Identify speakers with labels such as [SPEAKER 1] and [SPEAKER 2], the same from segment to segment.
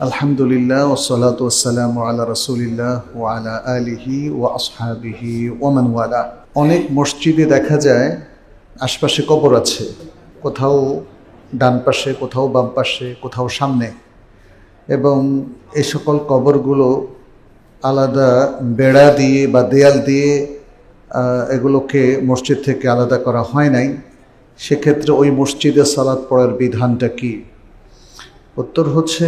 [SPEAKER 1] আলহামদুলিল্লাহ ওসলাত ওসালাম আল্লাহ রসুলিল্লাহ ওয়ালা আলিহি ও আসহাবিহি ওমান ওয়ালা। অনেক মসজিদে দেখা যায় আশপাশে কবর আছে, কোথাও ডান পাশে, কোথাও বাম পাশে, কোথাও সামনে। এবং এ সকল কবরগুলো আলাদা বেড়া দিয়ে বা দেয়াল দিয়ে এগুলোকে মসজিদ থেকে আলাদা করা হয় নাই। সেক্ষেত্রে ওই মসজিদে সালাদ পড়ার বিধানটা কি? উত্তর হচ্ছে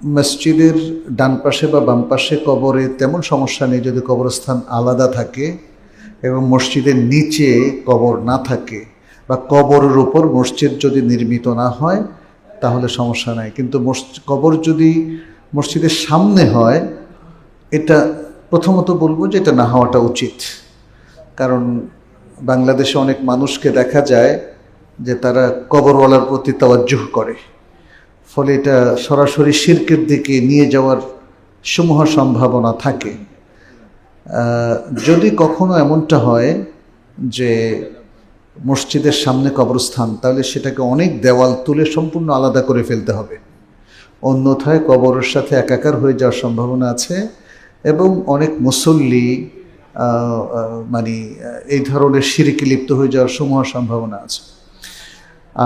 [SPEAKER 1] মসজিদের ডান পাশে বা বাম পাশে কবরে তেমন সমস্যা নেই যদি কবরস্থান আলাদা থাকে এবং মসজিদের নিচে কবর না থাকে বা কবরের উপর মসজিদ যদি নির্মিত না হয়, তাহলে সমস্যা নাই। কিন্তু কবর যদি মসজিদের সামনে হয়, এটা প্রথমত বলব যে এটা না হওয়াটা উচিত। কারণ বাংলাদেশে অনেক মানুষকে দেখা যায় যে তারা কবরওয়ালার প্রতি তাওয়াজ্জুহ করে। ফলে এটা সরাসরি শির্কের দিকে নিয়ে যাওয়ার সমূহ সম্ভাবনা থাকে। যদি কখনো এমনটা হয় যে মসজিদের সামনে কবরস্থান, তাহলে সেটাকে অনেক দেওয়াল তুলে সম্পূর্ণ আলাদা করে ফেলতে হবে। অন্যথায় কবরের সাথে একাকার হয়ে যাওয়ার সম্ভাবনা আছে এবং অনেক মুসল্লি মানে এই ধরনের সিরিকে লিপ্ত হয়ে যাওয়ার সমূহ সম্ভাবনা আছে।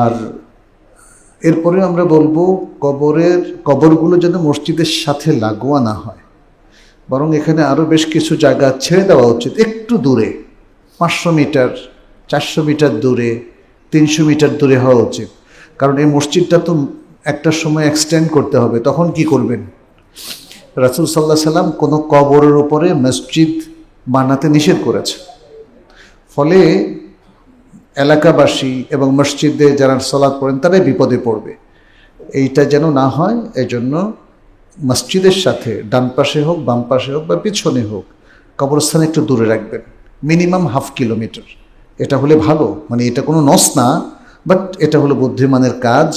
[SPEAKER 1] আর এরপরে আমরা বলব কবরের, কবরগুলো যেন মসজিদের সাথে লাগোয়া না হয়। বরং এখানে আরও বেশ কিছু জায়গা ছেড়ে দেওয়া উচিত, একটু দূরে। পাঁচশো মিটার, চারশো মিটার দূরে, তিনশো মিটার দূরে হওয়া উচিত। কারণ এই মসজিদটা তো একটা সময় এক্সটেন্ড করতে হবে, তখন কি করবেন? রাসুল সাল্লাহ সাল্লাম কোনো কবরের উপরে মসজিদ বানাতে নিষেধ করেছে ফলে এলাকাবাসী এবং মসজিদে যারা সলাদ পড়েন তারাই বিপদে পড়বে। এইটা যেন না হয়, এজন্য মসজিদের সাথে, ডান পাশে হোক, বাম পাশে হোক বা পিছনে হোক, কবরস্থান একটু দূরে রাখবেন। Minimum half kilometre. এটা হলে ভালো। মানে এটা কোনো নস না, বাট এটা হলো বুদ্ধিমানের কাজ।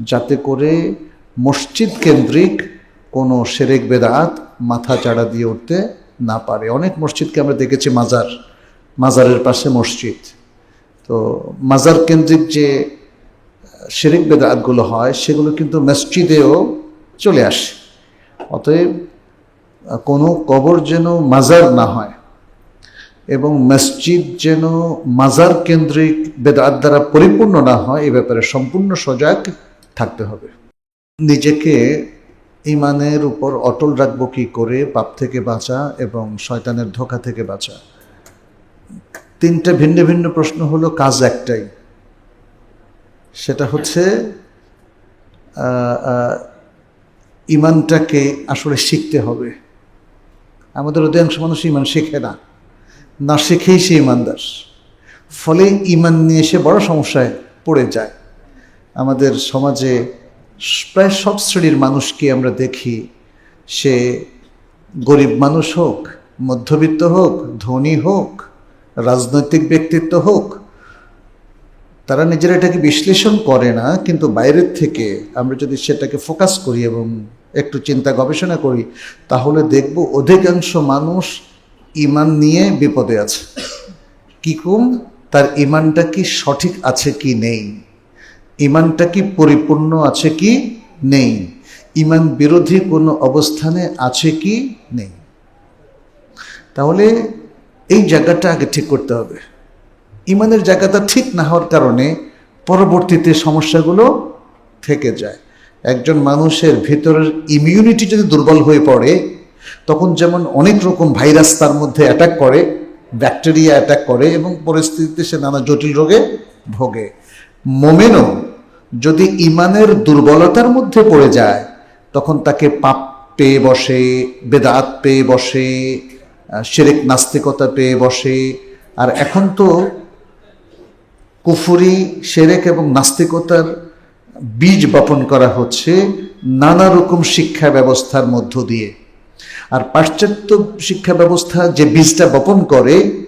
[SPEAKER 1] যাতে করে মসজিদ কেন্দ্রিক কোনো সেরেক বেদাত মাথা চাড়া দিয়ে উঠতে না পারে। অনেক মসজিদকে আমরা দেখেছি মাজার, মাজারের পাশে মসজিদ। তো মাজার কেন্দ্রিক যে শেরিক বেদাতগুলো হয়, সেগুলো কিন্তু মসজিদেও চলে আসে। অতএব কোনো কবর যেন মাজার না হয় এবং মসজিদ যেন মাজার কেন্দ্রিক বেদাত দ্বারা পরিপূর্ণ না হয়, এ ব্যাপারে সম্পূর্ণ সজাগ থাকতে হবে। নিজেকে ইমানের উপর অটল রাখব কি করে, পাপ থেকে বাঁচা এবং শয়তানের ধোকা থেকে বাঁচা? তিনটা ভিন্ন ভিন্ন প্রশ্ন হলো, কাজ একটাই। সেটা হচ্ছে ইমানটাকে আসলে শিখতে হবে। আমাদের অধিকাংশ মানুষ ইমান শেখে না। না শেখেই সে ইমানদার। ফলে ইমান নিয়ে সে বড় সমস্যায় পড়ে যায়। আমাদের সমাজে প্রায় সব শ্রেণির মানুষকে আমরা দেখি, সে গরিব মানুষ হোক, মধ্যবিত্ত হোক, ধনী হোক রাজনৈতিক ব্যক্তিত্ব হোক, তারা নিজেরা এটাকে বিশ্লেষণ করে না, কিন্তু বাইরের থেকে আমরা যদি সেটাকে ফোকাস করি এবং একটু চিন্তা গবেষণা করি, তাহলে দেখব অধিকাংশ মানুষ ইমান নিয়ে বিপদে আছে। কি কম? তার ইমানটা কি সঠিক আছে কি নেই? ইমানটা কি পরিপূর্ণ আছে কি নেই? ইমান বিরোধী কোনো অবস্থানে আছে কি নেই? তাহলে এই জায়গাটা আগে ঠিক করতে হবে। ইমানের জায়গাটা ঠিক না হওয়ার কারণে পরবর্তীতে সমস্যাগুলো থেকে যায়। একজন মানুষের ভিতরের ইমিউনিটি যদি দুর্বল হয়ে পড়ে, তখন যেমন অনেক রকম ভাইরাস তার মধ্যে অ্যাটাক করে ব্যাকটেরিয়া অ্যাটাক করে এবং পরিস্থিতিতে সে নানা জটিল রোগে ভোগে। মোমেনও যদি ইমানের দুর্বলতার মধ্যে পড়ে যায়, তখন তাকে পাপ পেয়ে বসে, বেদাত পেয়ে বসে শিরেক নাস্তিকতা পেয়ে বসে। আর এখন তো কুফুরি সেরেক এবং নাস্তিকতার বীজ বপন করা হচ্ছে নানা রকম শিক্ষা ব্যবস্থার মধ্য দিয়ে। আর পাশ্চাত্য শিক্ষা ব্যবস্থা যে বীজটা বপন করে,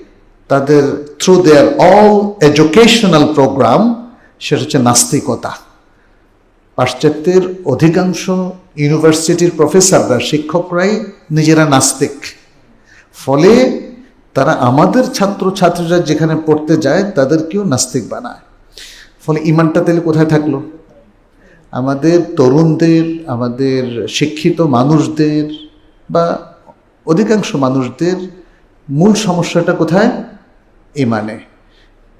[SPEAKER 1] তাদের through their all educational programme সেটা হচ্ছে নাস্তিকতা। পাশ্চাত্যের অধিকাংশ ইউনিভার্সিটির প্রফেসররা শিক্ষকরাই নিজেরা নাস্তিক। ফলে তারা আমাদের ছাত্র ছাত্রীরা যেখানে পড়তে যায়, তাদেরকেও নাস্তিক বানায়। ফলে ইমানটা তাহলে কোথায় থাকল? আমাদের তরুণদের, আমাদের শিক্ষিত মানুষদের বা অধিকাংশ মানুষদের মূল সমস্যাটা কোথায়? ইমানে।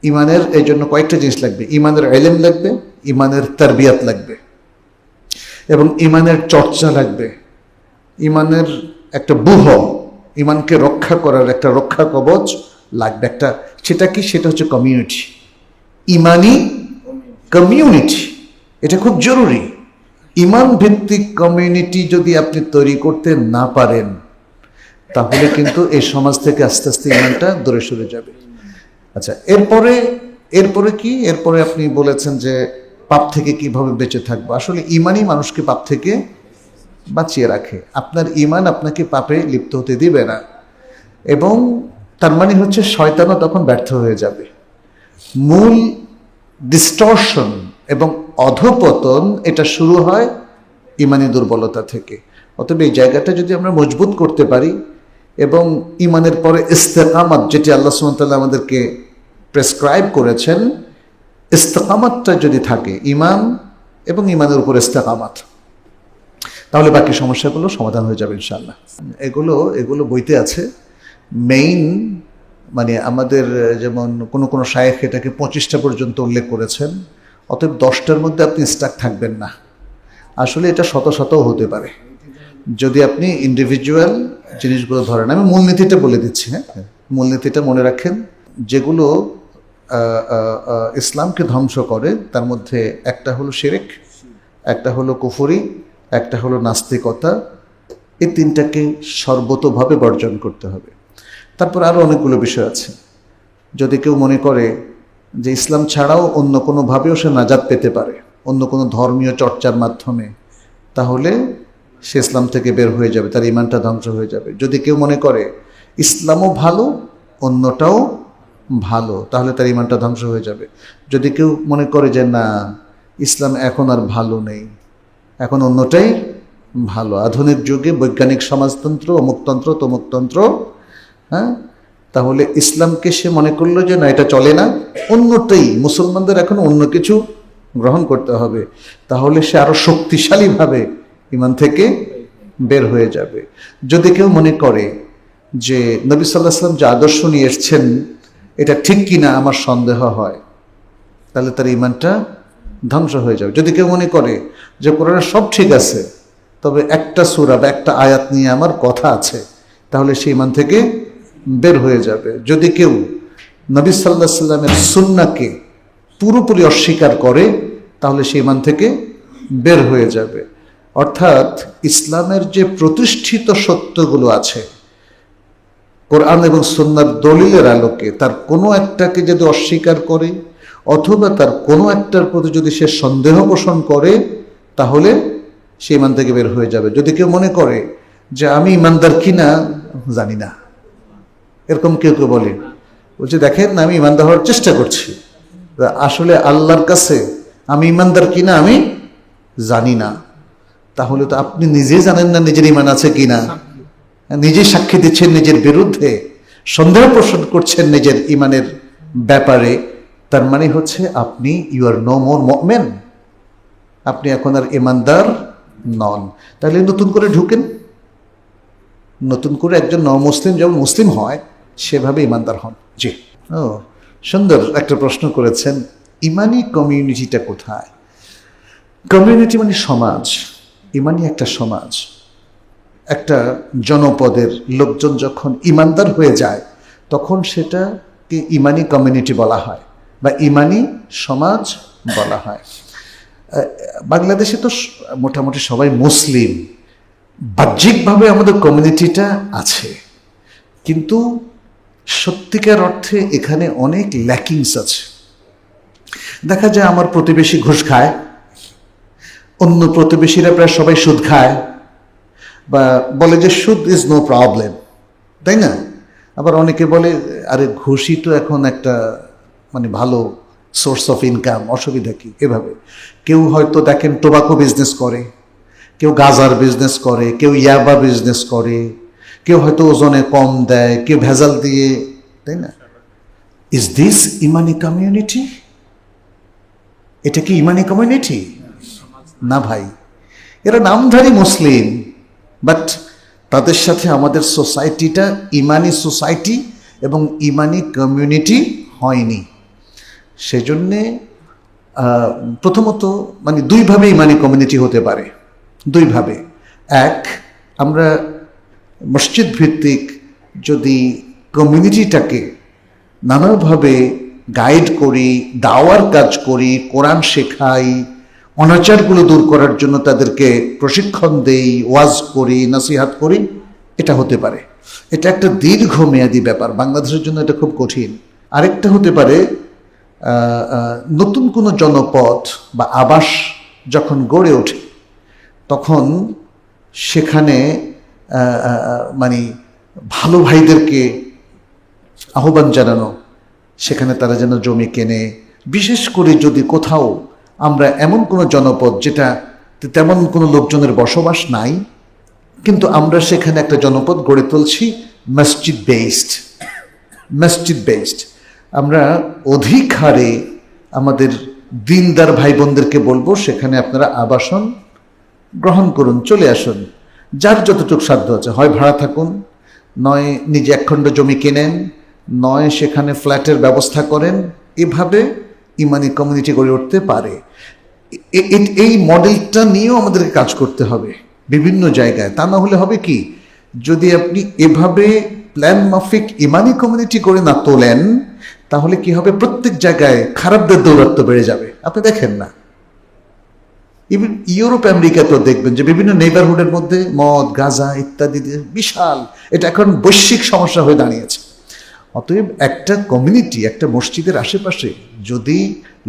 [SPEAKER 1] ইমানের এই জন্য কয়েকটা জিনিস লাগবে। ইমানের এলেম লাগবে, ইমানের তারবিয়াত লাগবে এবং ইমানের চর্চা লাগবে। ইমানের একটা বুহ ইমানকে রক্ষা করার একটা রক্ষা কবচ লাগবে একটা, সেটা কি? সেটা হচ্ছে কমিউনিটি ইমানি কমিউনিটি এটা খুব জরুরি। ইমান ভিত্তিক কমিউনিটি যদি আপনি তৈরি করতে না পারেন, তাহলে কিন্তু এই সমাজ থেকে আস্তে আস্তে ইমানটা দূরে সরে যাবে। আচ্ছা এরপরে এরপরে কি? এরপরে আপনি বলেছেন যে পাপ থেকে কীভাবে বেঁচে থাকব। আসলে ইমানই মানুষকে পাপ থেকে বাঁচিয়ে রাখে। আপনার ইমান আপনাকে পাপে লিপ্ত হতে দিবে না। এবং তার মানে হচ্ছে শয়তানও তখন ব্যর্থ হয়ে যাবে। মূল ডিস্টর্শন এবং অধপতন এটা শুরু হয় ইমানি দুর্বলতা থেকে। অতএব এই জায়গাটা যদি আমরা মজবুত করতে পারি এবং ইমানের পরে ইস্তেকামাত যেটি আল্লাহ সুমতাল্লাহ আমাদেরকে প্রেসক্রাইব করেছেন, ইস্তেকামাতটা যদি থাকে ইমান এবং ইমানের উপর ইস্তেকামাত। তাহলে বাকি সমস্যাগুলো সমাধান হয়ে যাবে ইনশাল্লাহ এগুলো এগুলো বইতে আছে। মেইন মানে আমাদের যেমন কোনো কোনো শায়েখ এটাকে পঁচিশটা পর্যন্ত উল্লেখ করেছেন, অতএব দশটার মধ্যে আপনি স্টাক থাকবেন না। আসলে এটা শত শতও হতে পারে। যদি আপনি ইন্ডিভিজুয়াল জিনিসগুলো ধরেন, আমি মূলনীতিটা বলে দিচ্ছি হ্যাঁ? মূলনীতিটা মনে রাখেন, যেগুলো ইসলামকে ধ্বংস করে, তার মধ্যে একটা হলো শিরেক, একটা হলো কুফুরি একটা হলো নাস্তিকতা, এই তিনটাকে সর্বতভাবে বর্জন করতে হবে। তারপর আরও অনেকগুলো বিষয় আছে। যদি কেউ মনে করে যে ইসলাম ছাড়াও অন্য কোনোভাবেও সে নাজাদ পেতে পারে, অন্য কোনো ধর্মীয় চর্চার মাধ্যমে, তাহলে সে ইসলাম থেকে বের হয়ে যাবে, তার ইমানটা ধ্বংস হয়ে যাবে। যদি কেউ মনে করে ইসলামও ভালো, অন্যটাও ভালো, তাহলে তার ইমানটা ধ্বংস হয়ে যাবে। যদি কেউ মনে করে যে না, ইসলাম এখন আর ভালো নেই এখন অন্যটাই ভালো। আধুনিক যুগে বৈজ্ঞানিক সমাজতন্ত্র অমুকতন্ত্র তমুকতন্ত্র হ্যাঁ? তাহলে ইসলামকে সে মনে করল যে না, এটা চলে না। অন্যটাই, মুসলমানদের এখন অন্য কিছু গ্রহণ করতে হবে। তাহলে সে আরও শক্তিশালীভাবে ইমান থেকে বের হয়ে যাবে। যদি কেউ মনে করে যে নবী সাল্লাহ সাল্লাম যে আদর্শ নিয়ে এসছেন, এটা ঠিক কিনা আমার সন্দেহ হয়, তাহলে তার ইমানটা ধ্বংস হয়ে যাবে। যদি কেউ মনে করে যে কোরআনে সব ঠিক আছে, তবে একটা সুরা বা একটা আয়াত নিয়ে আমার কথা আছে, তাহলে সেই ইমান থেকে বের হয়ে যাবে। যদি কেউ নবী সাল্লাহ সাল্লামের সুন্নাকে পুরোপুরি অস্বীকার করে, তাহলে সেই ইমান থেকে বের হয়ে যাবে। অর্থাৎ ইসলামের যে প্রতিষ্ঠিত সত্যগুলো আছে, কোরআন এবং সন্ন্যার দলিলের আলোকে, তার কোনো একটাকে যদি অস্বীকার করে অথবা তার কোনো একটার প্রতি যদি সে সন্দেহ পোষণ করে, তাহলে সে ইমান থেকে বের হয়ে যাবে। যদি কেউ মনে করে যে আমি ইমানদার কিনা, জানি না। এরকম কেউ কেউ বলে। বলছে, দেখেন, আমি ইমানদার হওয়ার চেষ্টা করছি। আসলে আল্লাহর কাছে আমি ইমানদার কিনা, আমি জানি না। তাহলে তো আপনি নিজেই জানেন না নিজের ইমান আছে কিনা। নিজে সাক্ষী দিচ্ছেন নিজের বিরুদ্ধে। সন্দেহ পোষণ করছেন নিজের ইমানের ব্যাপারে। তার মানে হচ্ছে আপনি you are no more men আপনি এখন আর ইমানদার নন। তাহলে নতুন করে ঢুকেন। নতুন করে একজন ন মুসলিম যেমন মুসলিম হয়, সেভাবে ইমানদার হন। জি। ও, সুন্দর একটা প্রশ্ন করেছেন, ইমানি কমিউনিটিটা কোথায়? কমিউনিটি মানে সমাজ। ইমানি একটা সমাজ। একটা জনপদের লোকজন যখন ইমানদার হয়ে যায়, তখন সেটাকে ইমানি কমিউনিটি বলা হয়। বা ইমানি সমাজ বলা হয়। বাংলাদেশে তো মোটামুটি সবাই মুসলিম। বাহ্যিকভাবে আমাদের কমিউনিটিটা আছে। কিন্তু সত্যিকার অর্থে এখানে অনেক ল্যাকিংস আছে। দেখা যায় আমার প্রতিবেশী ঘুষ খায়, অন্য প্রতিবেশীরা প্রায় সবাই সুদ খায়, বা বলে যে সুদ ইজ নো প্রবলেম তাই না? আবার অনেকে বলে, আরে, ঘুষই তো এখন একটা মানে ভালো সোর্স অফ ইনকাম অসুবিধা কি? এভাবে। কেউ হয়তো দেখেন টোবাকো বিজনেস করে, কেউ গাজার বিজনেস করে, কেউ ইয়াবা বিজনেস করে, কেউ হয়তো ওজনে কম দেয়, কেউ ভেজাল দিয়ে, তাই না? ইজ দিস ইমানি কমিউনিটি এটা কি ইমানি কমিউনিটি না ভাই। এরা নামধারী মুসলিম বাট তাদের সাথে আমাদের সোসাইটিটা ইমানি সোসাইটি এবং ইমানি কমিউনিটি হয়নি। সেজন্যে প্রথমত মানে দুইভাবে ইমানি কমিউনিটি হতে পারে। দুইভাবে। এক, আমরা মসজিদ ভিত্তিক যদি কমিউনিটিটাকে নানাভাবে গাইড করি, দাওয়ার কাজ করি, কোরআন শেখাই, অনাচারগুলো দূর করার জন্য তাদেরকে প্রশিক্ষণ দেই, ওয়াজ করি, নাসিহাত করি, এটা হতে পারে। এটা একটা দীর্ঘমেয়াদী ব্যাপার। বাংলাদেশের জন্য এটা খুব কঠিন। আরেকটা হতে পারে নতুন কোনো জনপদ বা আবাস যখন গড়ে ওঠে, তখন সেখানে মানে ভালো ভাইদেরকে আহ্বান জানানো, সেখানে তারা যেন জমি কেনে। বিশেষ করে যদি কোথাও আমরা এমন কোনো জনপদ যেটা তেমন কোনো লোকজনের বসবাস নাই, কিন্তু আমরা সেখানে একটা জনপদ গড়ে তুলছি মসজিদ বেসড মসজিদ বেসড আমরা অধিক হারে আমাদের দিনদার ভাই বোনদেরকে বলব, সেখানে আপনারা আবাসন গ্রহণ করুন, চলে আসুন। যার যতটুকু সাধ্য আছে, হয় ভাড়া থাকুন, নয় নিজে একখণ্ড জমি কেনেন, নয় সেখানে ফ্ল্যাটের ব্যবস্থা করেন, এভাবে ইমানি কমিউনিটি গড়ে উঠতে পারে। এই মডেলটা নিয়েও আমাদেরকে কাজ করতে হবে বিভিন্ন জায়গায়। তা না হলে হবে কি, যদি আপনি এভাবে প্ল্যান মাফিক ইমানি কমিউনিটি করে না তোলেন তাহলে কি হবে? প্রত্যেক জায়গায় খারাপদের দৌরাত্ম বেড়ে যাবে। আপনি দেখেন না। ইভেন ইউরোপ আমেরিকাতেও দেখবেন যে বিভিন্ন নেইবারহুডের মধ্যে মদ, গাঁজা ইত্যাদি বিশাল। এটা এখন বৈশ্বিক সমস্যা হয়ে দাঁড়িয়েছে। অতএব একটা কমিউনিটি একটা মসজিদের আশেপাশে যদি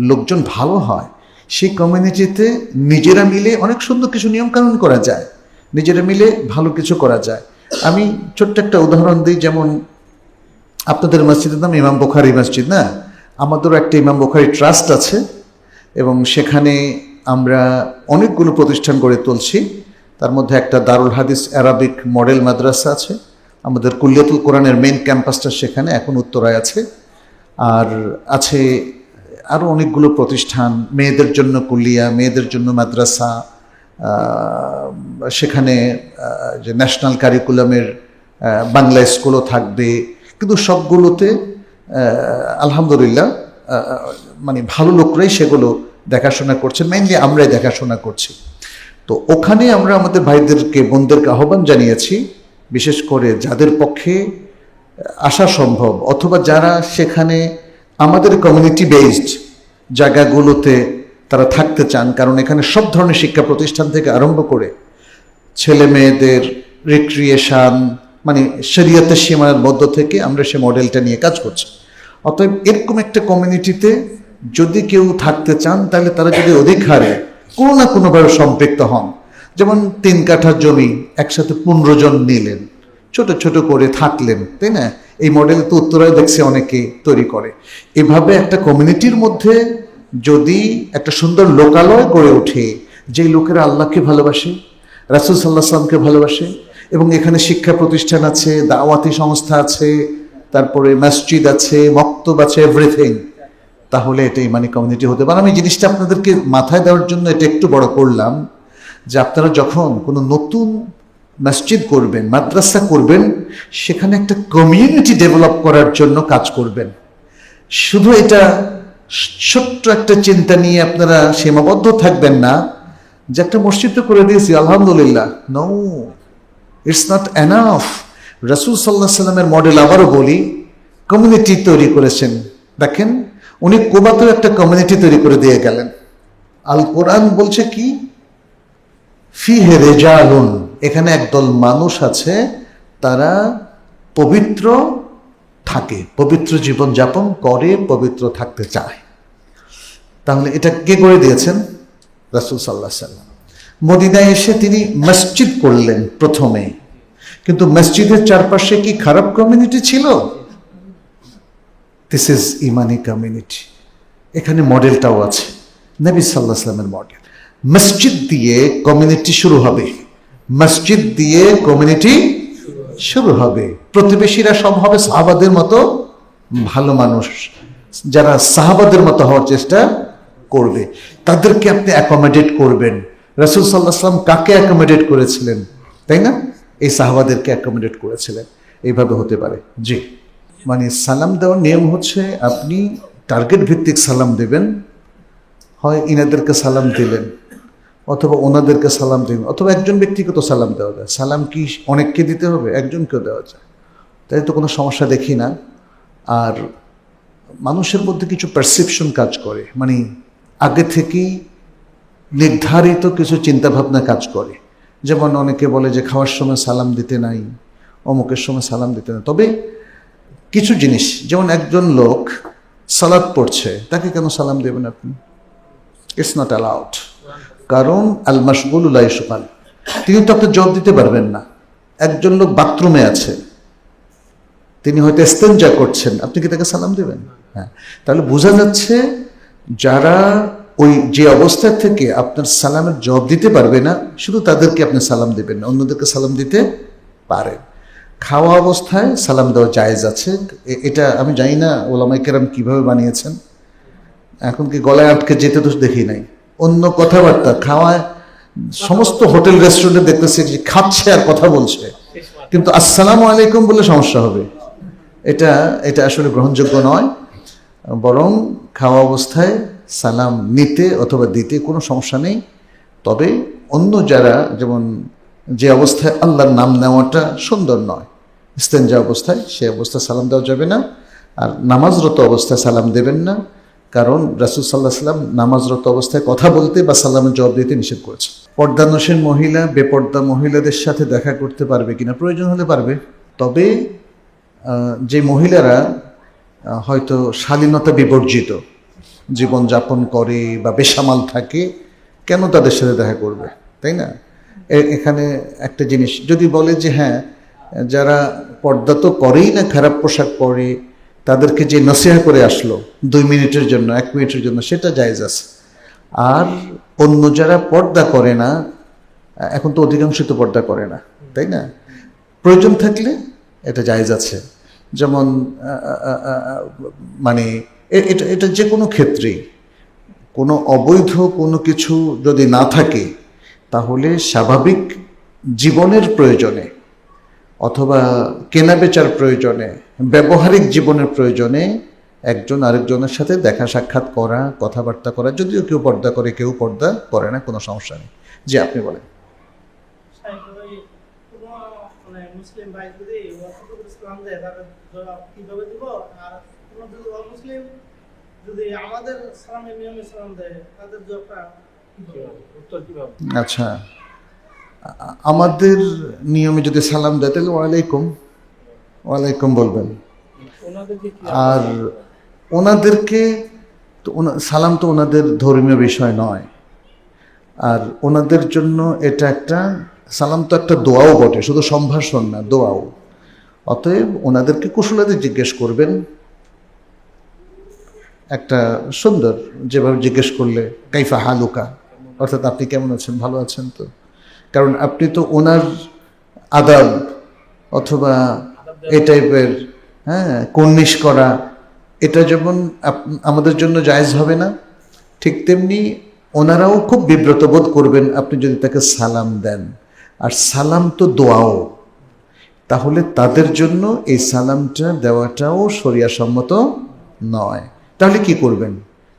[SPEAKER 1] লোকজন ভালো হয়, সেই কমিউনিটিতে নিজেরা মিলে অনেক সুন্দর কিছু নিয়মকানুন করা যায়। নিজেরা মিলে ভালো কিছু করা যায়। আমি ছোট্ট একটা উদাহরণ দিই, যেমন আপনাদের মসজিদের নাম ইমাম বোখারি মসজিদ, না? আমাদেরও একটা ইমাম বোখারি ট্রাস্ট আছে এবং সেখানে আমরা অনেকগুলো প্রতিষ্ঠান গড়ে তুলছি। তার মধ্যে একটা দারুল হাদিস অ্যারাবিক মডেল মাদ্রাসা আছে। আমাদের কুল্লিয়াতুল কোরআনের মেইন ক্যাম্পাসটা সেখানে, এখন উত্তরায় আছে। আর আছে আরও অনেকগুলো প্রতিষ্ঠান, মেয়েদের জন্য কুলিয়া, মেয়েদের জন্য মাদ্রাসা সেখানে যে ন্যাশনাল কারিকুলামের বাংলা স্কুলও থাকবে। কিন্তু সবগুলোতে আলহামদুলিল্লাহ মানে ভালো লোকরাই সেগুলো দেখাশোনা করছেন মেইনলি আমরাই দেখাশোনা করছি। তো ওখানে আমরা আমাদের ভাইদেরকে, বোনদেরকে আহ্বান জানিয়েছি, বিশেষ করে যাদের পক্ষে আসা সম্ভব, অথবা যারা সেখানে আমাদের কমিউনিটি বেসড জায়গাগুলোতে তারা থাকতে চান, কারণ এখানে সব ধরনের শিক্ষা প্রতিষ্ঠান থেকে আরম্ভ করে ছেলে মেয়েদের রিক্রিয়েশন মানে শরীয়তের সীমানার মধ্য থেকে আমরা সে মডেলটা নিয়ে কাজ করছি। অতএব এরকম একটা কমিউনিটিতে যদি কেউ থাকতে চান, তাহলে তারা যদি অধিক হারে কোনো না কোনোভাবে সম্পৃক্ত হন, যেমন তিন কাঠা জমি একসাথে পনেরো জন নিলেন, ছোট ছোট করে থাকলেন, তাই না? এই মডেল তো উত্তরায় দেখছি অনেকে তৈরি করে। এভাবে একটা কমিউনিটির মধ্যে যদি একটা সুন্দর লোকালয় গড়ে ওঠে, যেই লোকেরা আল্লাহকে ভালোবাসে, রাসুল সাল্লাহ সাল্লামকে ভালোবাসে এবং এখানে শিক্ষা প্রতিষ্ঠান আছে, দাওয়াতি সংস্থা আছে, তারপরে মসজিদ আছে, মক্তব আছে এভরিথিং তাহলে এটা ইমানি কমিউনিটি হতে পারে। আমি জিনিসটা আপনাদেরকে মাথায় দেওয়ার জন্য এটা একটু বড় করলাম, যে আপনারা যখন কোনো নতুন মসজিদ করবেন, মাদ্রাসা করবেন, সেখানে একটা কমিউনিটি ডেভেলপ করার জন্য কাজ করবেন। শুধু এটা ছোট্ট একটা চিন্তা নিয়ে আপনারা সীমাবদ্ধ থাকবেন না, যে একটা মসজিদ তো করে দিয়েছি, আলহামদুলিল্লাহ। নো ইটস নট এনাফ রসুল সাল্লাহ সাল্লামের মডেল আবারও বলি কমিউনিটি তৈরি করেছেন। দেখেন, উনি কোবাতেও একটা কমিউনিটি তৈরি করে দিয়ে গেলেন। আল কোরআন বলছে কি? ফি হে রেজালুন, এখানে একদল মানুষ আছে, তারা পবিত্র থাকে, পবিত্র জীবন যাপন করে, পবিত্র থাকতে চায়। তাহলে এটা কে করে দিয়েছেন? রাসুল সাল্লাহ সাল্লাম মদিনায় এসে তিনি মসজিদ করলেন প্রথমে। কিন্তু মসজিদের চারপাশে কি খারাপ কমিউনিটি ছিল? দিস ইজ ইমানি কমিউনিটি এখানে মডেলটাও আছে। নবী সাল্লাহ সাল্লামের মডেল মসজিদ দিয়ে কমিউনিটি শুরু হবে। মসজিদ দিয়ে কমিউনিটি শুরু হবে। প্রতিবেশীরা সব হবে সাহাবাদের মতো ভালো মানুষ। যারা সাহাবাদের মতো হওয়ার চেষ্টা করবে। তাদেরকে আপনি অ্যাকোমোডেট করবেন। রাসুল সাল্লাহ সাল্লাম কাকে অ্যাকোমোডেট করেছিলেন? তাই না? এই সাহাবাদেরকে অ্যাকোমোডেট করেছিলেন। এইভাবে হতে পারে। জি। মানে সালাম দেওয়ার নিয়ম হচ্ছে আপনি টার্গেট ভিত্তিক সালাম দেবেন, হয় ইনাদেরকে সালাম দিলেন, অথবা ওনাদেরকে সালাম দিলেন, অথবা একজন ব্যক্তিগত সালাম দেওয়া যায়। সালাম কি অনেককে দিতে হবে? একজনকেও দেওয়া যায়। তাই তো কোনো সমস্যা দেখি না। আর মানুষের মধ্যে কিছু পারসেপশন কাজ করে। মানে আগে থেকেই নির্ধারিত কিছু চিন্তাভাবনা কাজ করে। যেমন অনেকে বলে যে খাওয়ার সময় সালাম দিতে নাই, অমুকের সময় সালাম দিতে নাই। তবে কিছু জিনিস, যেমন একজন লোক সালাদ পড়ছে, তাকে কেন সালাম দেবেন আপনি? ইটস নট অ্যালাউড কারণ আল মাসগুল সুকাল তিনি তো আপনি জব দিতে পারবেন না। একজন লোক বাথরুমে আছে। তিনি হয়তো এস্তেঞ্জা করছেন। আপনি কি তাকে সালাম দেবেন? হ্যাঁ। তাহলে বোঝা যাচ্ছে যারা ওই যে অবস্থা থেকে আপনার সালামের জবাব দিতে পারবে না, শুধু তাদেরকে আপনি সালাম দেবেন না, অন্যদেরকে সালাম দিতে পারেন। খাওয়া অবস্থায় সালাম দেওয়া জায়েজ আছে। এটা আমি জানি না ওলামাই কেরাম কীভাবে বানিয়েছেন। এখন কি গলায় আটকে যেতে তো দেখি নাই। অন্য কথাবার্তা খাওয়ায় সমস্ত হোটেল, রেস্টুরেন্টে দেখতেছি যে খাচ্ছে আর কথা বলছে। কিন্তু আসসালামু আলাইকুম বলে সমস্যা হবে। এটা এটা আসলে গ্রহণযোগ্য নয়। বরং খাওয়া অবস্থায় সালাম নিতে অথবা দিতে কোনো সমস্যা নেই। তবে অন্য যারা, যেমন যে অবস্থায় আল্লাহর নাম নেওয়াটা সুন্দর নয় ইস্তেঞ্জা অবস্থায় সে অবস্থায় সালাম দেওয়া যাবে না। আর নামাজরত অবস্থায় সালাম দেবেন না, কারণ রাসুল সাল্লাহ সাল্লাম নামাজরত অবস্থায় কথা বলতে বা সালামের জবাব দিতে নিষেধ করেছে। পর্দানসীন মহিলা, বেপর্দা মহিলাদের সাথে দেখা করতে পারবে কিনা প্রয়োজন হলে পারবে। তবে যে মহিলারা হয়তো শালীনতা বিবর্জিত জীবনযাপন করে বা বেসামাল থাকে, কেন তাদের সাথে দেখা করবে? তাই না? এখানে একটা জিনিস, যদি বলে যে হ্যাঁ যারা পর্দা তো করেই না, খারাপ পোশাক পরে, তাদেরকে যে নসিহা করে আসলো, দুই মিনিটের জন্য, এক মিনিটের জন্য, সেটা জায়েজ আছে। আর অন্য যারা পর্দা করে না, এখন তো অধিকাংশ তো পর্দা করে না, তাই না? প্রয়োজন থাকলে এটা জায়েজ আছে। যেমন মানে এটা এটা যে কোনো ক্ষেত্রেই কোনো অবৈধ কোনো কিছু যদি না থাকে, তাহলে স্বাভাবিক জীবনের প্রয়োজনে অথবা কেনাবেচার প্রয়োজনে, ব্যবহারিক জীবনের প্রয়োজনে একজন আরেকজনের সাথে দেখা সাক্ষাৎ করা, কথাবার্তা করা, যদিও কেউ পর্দা করে, কেউ পর্দা করে না, কোনো সমস্যা নেই। জি, আপনি বলেন।
[SPEAKER 2] মুসলিম ভাই যদি কীভাবে দিব আর অমুসলিম যদি আমাদের সালামের নিয়মে সালাম দেয় তাদের জবাবটা কীভাবে উত্তর কীভাবে
[SPEAKER 1] আচ্ছা আমাদের নিয়মে যদি সালাম দেয় তাহলে ওয়ালাইকুম ওয়ালাইকুম বলবেন। আর ওনাদেরকে তো সালাম তো ওনাদের ধর্মীয় বিষয় নয়। আর ওনাদের জন্য এটা একটা সালাম তো একটা দোয়াও বটে শুধু সম্ভাষণ না দোয়াও। অতএব ওনাদেরকে কুশলাতে জিজ্ঞেস করবেন একটা সুন্দর যেভাবে জিজ্ঞেস করলে, কাইফা হালুকা? অর্থাৎ আপনি কেমন আছেন? ভালো আছেন তো? কারণ আপনি তো ওনার আদাব অথবা এই টাইপের হ্যাঁ কর্নিশ করা, এটা যেমন আমাদের জন্য জায়েজ হবে না, ঠিক তেমনি ওনারাও খুব বিব্রত বোধ করবেন আপনি যদি তাকে সালাম দেন। আর সালাম তো দোয়াও। তাহলে তাদের জন্য এই সালামটা দেওয়াটাও সম্মত নয়। তাহলে কি করবেন?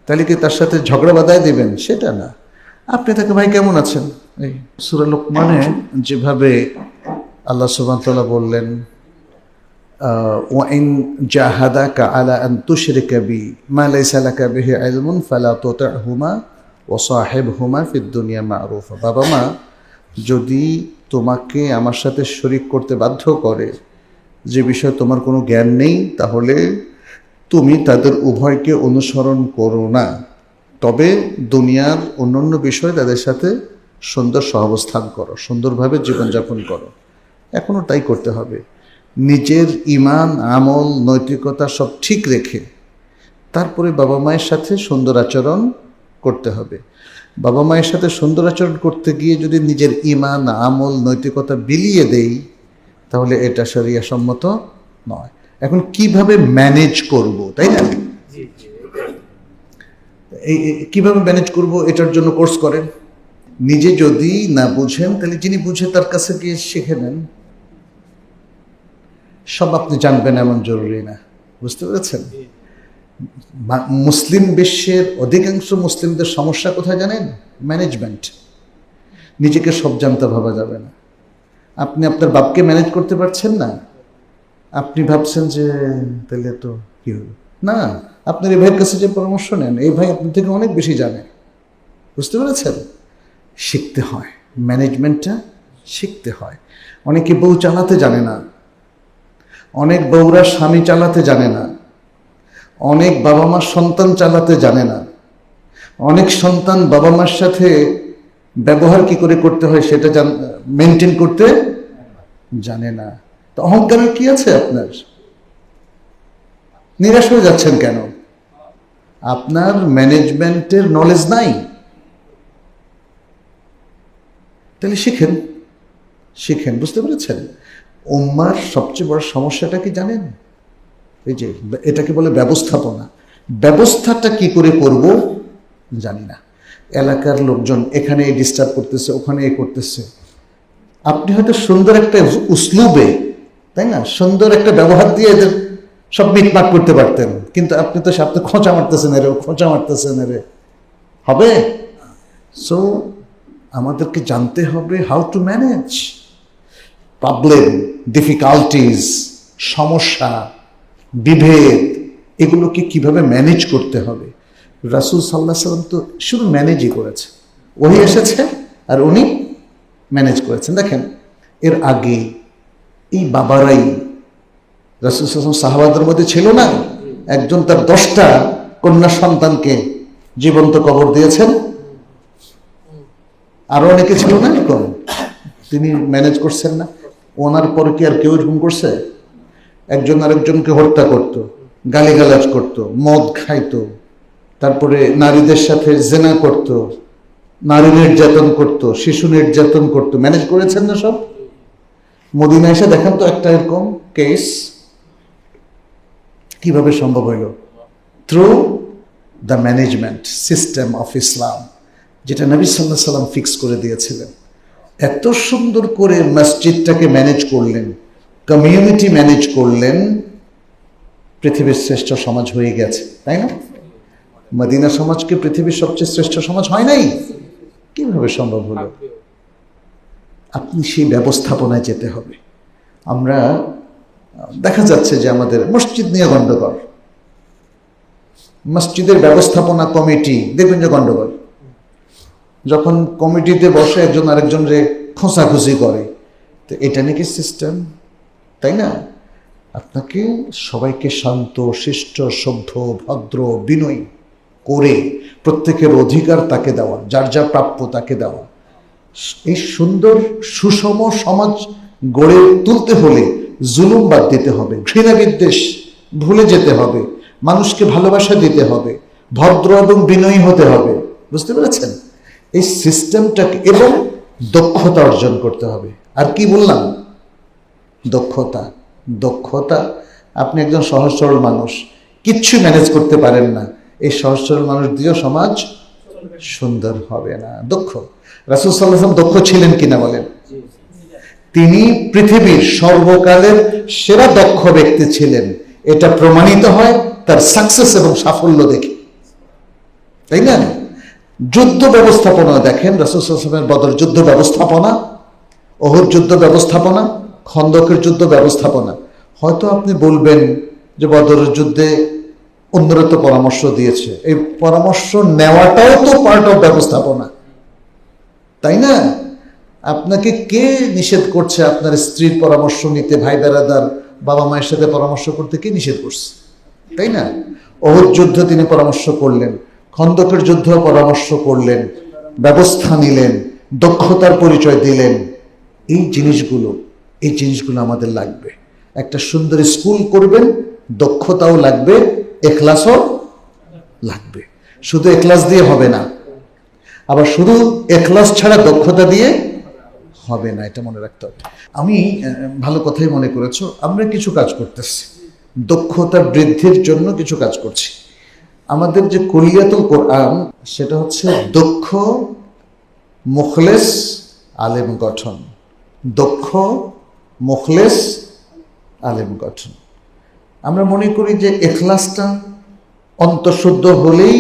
[SPEAKER 1] তাহলে কি তার সাথে ঝগড়া বাধায় দেবেন? সেটা না। আপনি তাকে, ভাই, কেমন আছেন? এই সুরা লোকমানে যেভাবে আল্লাহ সুবাহতাল্লাহ বললেন ওয়াইন জাহাদাকা আলা আন তুশরিকা বি মা লাইসা লাকা বিহি ইলমুন ফালা তুতি'হুমা ওয়া সাহিবহুমা ফিদ দুনিয়া মা'রুফা। বাবা মা, যদি তোমাকে আমার সাথে শরিক করতে বাধ্য করে, যে বিষয়ে তোমার কোনো জ্ঞান নেই, তাহলে তুমি তাদের উভয়কে অনুসরণ করো না। তবে দুনিয়ার অন্যান্য বিষয়ে তাদের সাথে সুন্দর সহাবস্থান করো, সুন্দরভাবে জীবনযাপন করো। এখনও তাই করতে হবে। নিজের ইমান আমল, নৈতিকতা সব ঠিক রেখে তারপরে বাবা মায়ের সাথে সুন্দর আচরণ করতে হবে। বাবা মায়ের সাথে সুন্দর আচরণ করতে গিয়ে যদি নিজের ইমান আমল, নৈতিকতা বিলিয়ে দেই, তাহলে এটা সম্মত নয়। এখন কীভাবে ম্যানেজ করব তাই না? এই কীভাবে ম্যানেজ করব এটার জন্য কোর্স করেন? নিজে যদি না বুঝেন তাহলে যিনি বুঝে তার কাছে গিয়ে শিখে নেন। সব আপনি জানবেন এমন জরুরি না বুঝতে পেরেছেন? মুসলিম বিশ্বের অধিকাংশ মুসলিমদের সমস্যা কোথায় জানেন? ম্যানেজমেন্ট নিজেকে সব জানতে ভাবা যাবে না। আপনি আপনার বাপকে ম্যানেজ করতে পারছেন না? আপনি ভাবছেন যে তাহলে তো কি হলো? না, আপনার এই ভাইয়ের কাছে যে পরামর্শ নেন, এই ভাই আপনার থেকে অনেক বেশি জানে। বুঝতে পেরেছেন? শিখতে হয়। ম্যানেজমেন্টটা শিখতে হয়। অনেকে বউ চালাতে জানে না। অনেক বউরা স্বামী চালাতে জানে না। অনেক বাবা মা সন্তান চালাতে জানে না। অনেক সন্তান বাবা মার সাথে ব্যবহার কি করে করতে হয় সেটা মেনটেন করতে জানে না। তো অহংকারের কি আছে আপনার? নিরাশ হয়ে যাচ্ছেন কেন? আপনার ম্যানেজমেন্টের নলেজ নাই। তাহলে শিখেন। শিখেন, বুঝতে পেরেছেন? উম্মার সবচেয়ে বড় সমস্যাটা কি জানেন? এই যে, এটাকে বলে ব্যবস্থাপনা। ব্যবস্থাটা কি করে করব? জানি না। এলাকার লোকজন এখানে ডিস্টার্ব করতেছে ওখানে এ করতেছে। আপনি হয়তো সুন্দর একটা উসলুবে তাই না? সুন্দর একটা ব্যবহার দিয়ে এদের সব মিটমাট করতে পারতেন। কিন্তু আপনি তো আপনি খোঁচা মারতেছেন এরে, খোঁচা মারতেছেন এরে। হবে? সো আমাদেরকে জানতে হবে how to manage problem difficulties সমস্যা, বিভেদ, এগুলোকে কীভাবে ম্যানেজ করতে হবে। রাসুল সাল্লাহ সাল্লাম তো শুধু ম্যানেজই করেছে। ওই এসেছে আর উনি ম্যানেজ করেছেন। দেখেন, এর আগে এই বাবারাই রাসুল সাহাবাদের মধ্যে ছিল না? একজন তার দশটা কন্যা সন্তানকে জীবন্ত কবর দিয়েছেন। আরও অনেকে ছিল না এরকম? তিনি ম্যানেজ করছেন না। ওনার পর কি আর কেউ এরকম করছে? একজন আরেকজনকে হত্যা করত, গালিগালাজ করত, মদ খাইতো, তারপরে নারীদের সাথে জেনা করত, নারী নির্যাতন করত, শিশু নির্যাতন করত। ম্যানেজ করেছেন না সব? মদিনা এসে দেখেন তো একটা এরকম কেস কীভাবে সম্ভব হইল? Through the management system of Islam যেটা নবী সাল্লাহ সাল্লাম ফিক্স করে দিয়েছিলেন। এত সুন্দর করে মসজিদটাকে ম্যানেজ করলেন কমিউনিটি ম্যানেজ করলেন, পৃথিবীর শ্রেষ্ঠ সমাজ হয়ে গেছে, তাই না? মদিনা সমাজকে পৃথিবীর সবচেয়ে শ্রেষ্ঠ সমাজ হয় নাই? কীভাবে সম্ভব হলো? আপনি সেই ব্যবস্থাপনায় যেতে হবে। আমরা দেখা যাচ্ছে যে আমাদের মসজিদ নিয়ে গণ্ডগোল মসজিদের ব্যবস্থাপনা কমিটি, দেখবেন যে গণ্ডগোল যখন কমিটিতে বসে একজন আরেকজনরে খোঁচাখুচি করে, তো এটা নাকি সিস্টেম তাই না? আপনাকে সবাইকে শান্ত, শিষ্ট, সভ্য, ভদ্র, বিনয়ী করে প্রত্যেকের অধিকার তাকে দেওয়া, যার যা প্রাপ্য তাকে দেওয়া। এই সুন্দর, সুষম সমাজ গড়ে তুলতে হলে জুলুম বাদ দিতে হবে, ঘৃণা বিদ্বেষ ভুলে যেতে হবে, মানুষকে ভালোবাসা দিতে হবে, ভদ্র এবং বিনয়ী হতে হবে। বুঝতে পেরেছেন? এই সিস্টেমটাকে এবং দক্ষতা অর্জন করতে হবে। আর কি বললাম? দক্ষতা। দক্ষতা, আপনি একজন সহজ সরল মানুষ, কিচ্ছু ম্যানেজ করতে পারেন না। এই সহজ সরল মানুষ দিয়েও সমাজ সুন্দর হবে না। দক্ষ রাসুল দক্ষ ছিলেন কিনা বলেন? তিনি পৃথিবীর সর্বকালের সেরা দক্ষ ব্যক্তি ছিলেন। এটা প্রমাণিত হয় তার সাকসেস এবং সাফল্য দেখে। তাই না? যুদ্ধ ব্যবস্থাপনা দেখেন রাসুলের বদর যুদ্ধ ব্যবস্থাপনা অহুর যুদ্ধ ব্যবস্থাপনা, খন্দকের যুদ্ধ ব্যবস্থাপনা। হয়তো আপনি বলবেন যে বদরের যুদ্ধে অন্যরা তো পরামর্শ দিয়েছে। এই পরামর্শ নেওয়াটাও তো পার্ট অফ ব্যবস্থাপনা। তাই না? আপনাকে কে নিষেধ করছে আপনার স্ত্রীর পরামর্শ নিতে, ভাই বেড়াদার বাবা মায়ের সাথে পরামর্শ করতে? কে নিষেধ করছে? তাই না? অহুদ যুদ্ধ তিনি পরামর্শ করলেন, খন্দকের যুদ্ধ পরামর্শ করলেন, ব্যবস্থা নিলেন, দক্ষতার পরিচয় দিলেন। এই জিনিসগুলো এই জিনিসগুলো আমাদের লাগবে। একটা সুন্দর স্কুল করবেন, দক্ষতাও লাগবে, এখলাসও লাগবে। শুধু এখলাস দিয়ে হবে না আবার শুধু এখলাস ছাড়া দক্ষতা দিয়ে হবে না, এটা মনে রাখতে হবে। আমি ভালো কথাই মনে করেছ, আমরা কিছু কাজ করতেছি। দক্ষতা বৃদ্ধির জন্য কিছু কাজ করছি। আমাদের যে কলিয়াতুল কোরআন, সেটা হচ্ছে দক্ষ, মুখলেস, আলেম গঠন। দক্ষ, মুখলেস, আলেম গঠন। আমরা মনে করি যে এখলাসটা অন্তঃশুদ্ধ হলেই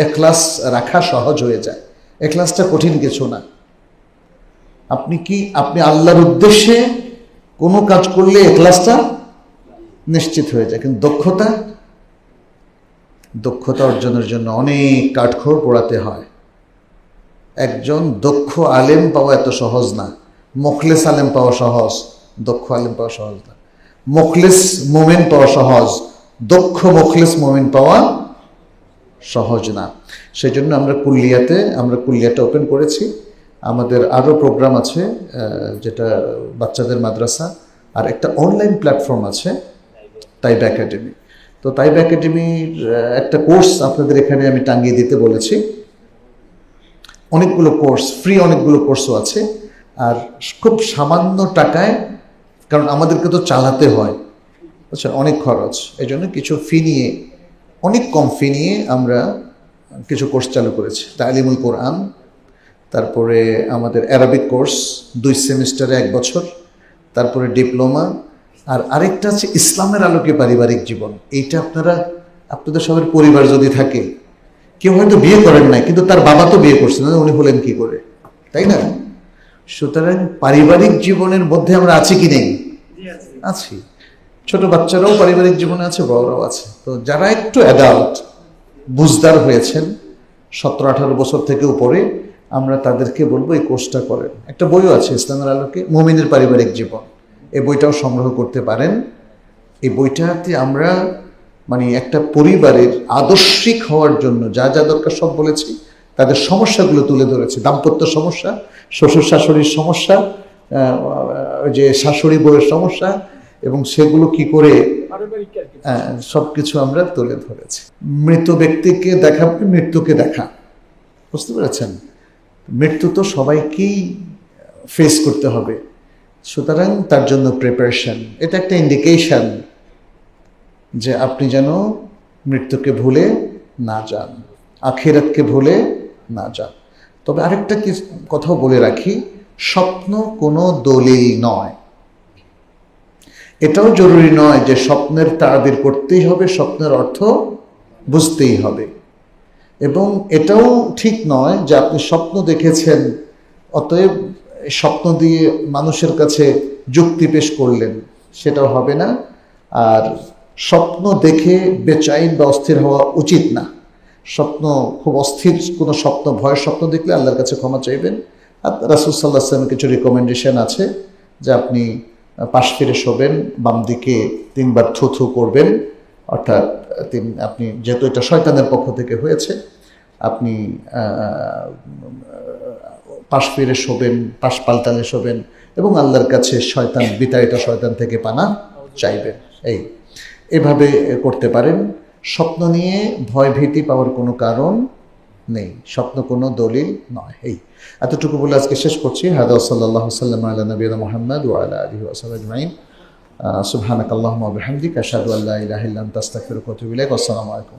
[SPEAKER 1] এখলাস রাখা সহজ হয়ে যায়। এখলাসটা কঠিন কিছু না। আপনি কি, আপনি আল্লাহর উদ্দেশ্যে কোনো কাজ করলে এখলাসটা নিশ্চিত হয়ে যায়। কিন্তু দক্ষতা দক্ষতা অর্জনের জন্য অনেক কাঠখড় পোড়াতে হয়। একজন দক্ষ আলেম পাওয়া এত সহজ না। মুখলেস আলেম পাওয়া সহজ, দক্ষ আলেম পাওয়া সহজ না। মুখলেস মোমেন পাওয়া সহজ, দক্ষ মুখলেস মোমেন পাওয়া সহজ না। সেই জন্য আমরা কুল্লিয়াতে, আমরা কুল্লিয়াটা ওপেন করেছি। আমাদের আরও প্রোগ্রাম আছে যেটা বাচ্চাদের মাদ্রাসা, আর একটা অনলাইন প্ল্যাটফর্ম আছে তাইব একাডেমি তো তাইব একাডেমির একটা কোর্স আপনাদের এখানে আমি টাঙ্গিয়ে দিতে বলেছি। অনেকগুলো কোর্স ফ্রি অনেকগুলো কোর্সও আছে। আর খুব সামান্য টাকায়, কারণ আমাদেরকে তো চালাতে হয়। আচ্ছা অনেক খরচ। এই জন্য কিছু ফি নিয়ে অনেক কম ফি নিয়ে আমরা কিছু কোর্স চালু করেছি। তালিমুল কোরআন তারপরে আমাদের অ্যারাবিক কোর্স দুই সেমিস্টারে এক বছর তারপরে ডিপ্লোমা আর আরেকটা আছে ইসলামের আলোকে পারিবারিক জীবন। এইটা আপনারা আপনাদের সবার পরিবার যদি থাকে কেউ হয়তো বিয়ে করেন নাই কিন্তু তার বাবা তো বিয়ে করছেন না উনি হলেন কি করে? তাই না? সুতরাং পারিবারিক জীবনের মধ্যে আমরা আছি কি নেই?
[SPEAKER 2] আছি।
[SPEAKER 1] ছোট বাচ্চারাও পারিবারিক জীবনে আছে, বড়রাও আছে। তো যারা একটু অ্যাডাল্ট বুঝদার হয়েছেন, সতেরো, আঠারো বছর থেকে উপরে, আমরা তাদেরকে বলব এই কোর্সটা করেন। একটা বইও আছে ইসলামের আলোকে, মুমিনের পারিবারিক জীবন। এই বইটাও সংগ্রহ করতে পারেন। এই বইটাতে আমরা মানে একটা পরিবারের আদর্শিক হওয়ার জন্য যা যা দরকার সব বলেছি, তাদের সমস্যাগুলো তুলে ধরেছি। দাম্পত্য সমস্যা, শ্বশুর শাশুড়ির সমস্যা যে শাশুড়ি বউয়ের সমস্যা এবং সেগুলো কি করে সব কিছু আমরা তুলে ধরেছি। মৃত ব্যক্তিকে দেখা মৃত্যুকে দেখা। বুঝতে পেরেছেন? মৃত্যু তো সবাইকেই ফেস করতে হবে। সুতরাং তার জন্য প্রিপারেশন এটা একটা ইন্ডিকেশন যে আপনি যেন মৃত্যুকে ভুলে না যান আখিরাতকে ভুলে না যান। তবে আরেকটা কি কথাও বলে রাখি স্বপ্ন কোনো দলিল নয়। এটাও জরুরি নয় যে স্বপ্নের তাড়াবির করতেই হবে, স্বপ্নের অর্থ বুঝতেই হবে। এবং এটাও ঠিক নয় যে আপনি স্বপ্ন দেখেছেন, অতএব স্বপ্ন দিয়ে মানুষের কাছে যুক্তি পেশ করলেন, সেটাও হবে না। আর স্বপ্ন দেখে বেচাইন বা অস্থির হওয়া উচিত না। স্বপ্ন, খুব অস্থির কোনো স্বপ্ন, ভয়ের স্বপ্ন দেখলে আল্লাহর কাছে ক্ষমা চাইবেন। আর রাসুল সাল্লাহ আসলামের কিছু রিকমেন্ডেশন আছে যে আপনি পাশ ফিরে শোবেন, বাম দিকে তিনবার থু করবেন। অর্থাৎ, তিন, আপনি যেহেতু এটা শয়তানের পক্ষ থেকে হয়েছে, আপনি পাশ ফিরে শোবেন, পাশ পাল্টালে শোবেন এবং আল্লাহর কাছে শয়তান, বিতাড়িত শয়তান থেকে পানা চাইবেন। এই, এভাবে করতে পারেন। স্বপ্ন নিয়ে ভয় ভীতি পাওয়ার কোনো কারণ নেই। স্বপ্ন কোনো দলিল নয়। এই এতটুকু বলে আজকে শেষ করছি। হাদা সাল্লাহ সাল্লাম আল্লাহ নবীন মোহাম্মদ ওয়ালা আলী ওসাল আজমাইন। সুবহানাক আল্লাহুম্মা বিহামদিকা, আশহাদু আল্লা ইলাহা ইল্লা আনতা, আস্তাগফিরুকা আসসালামু আলাইকুম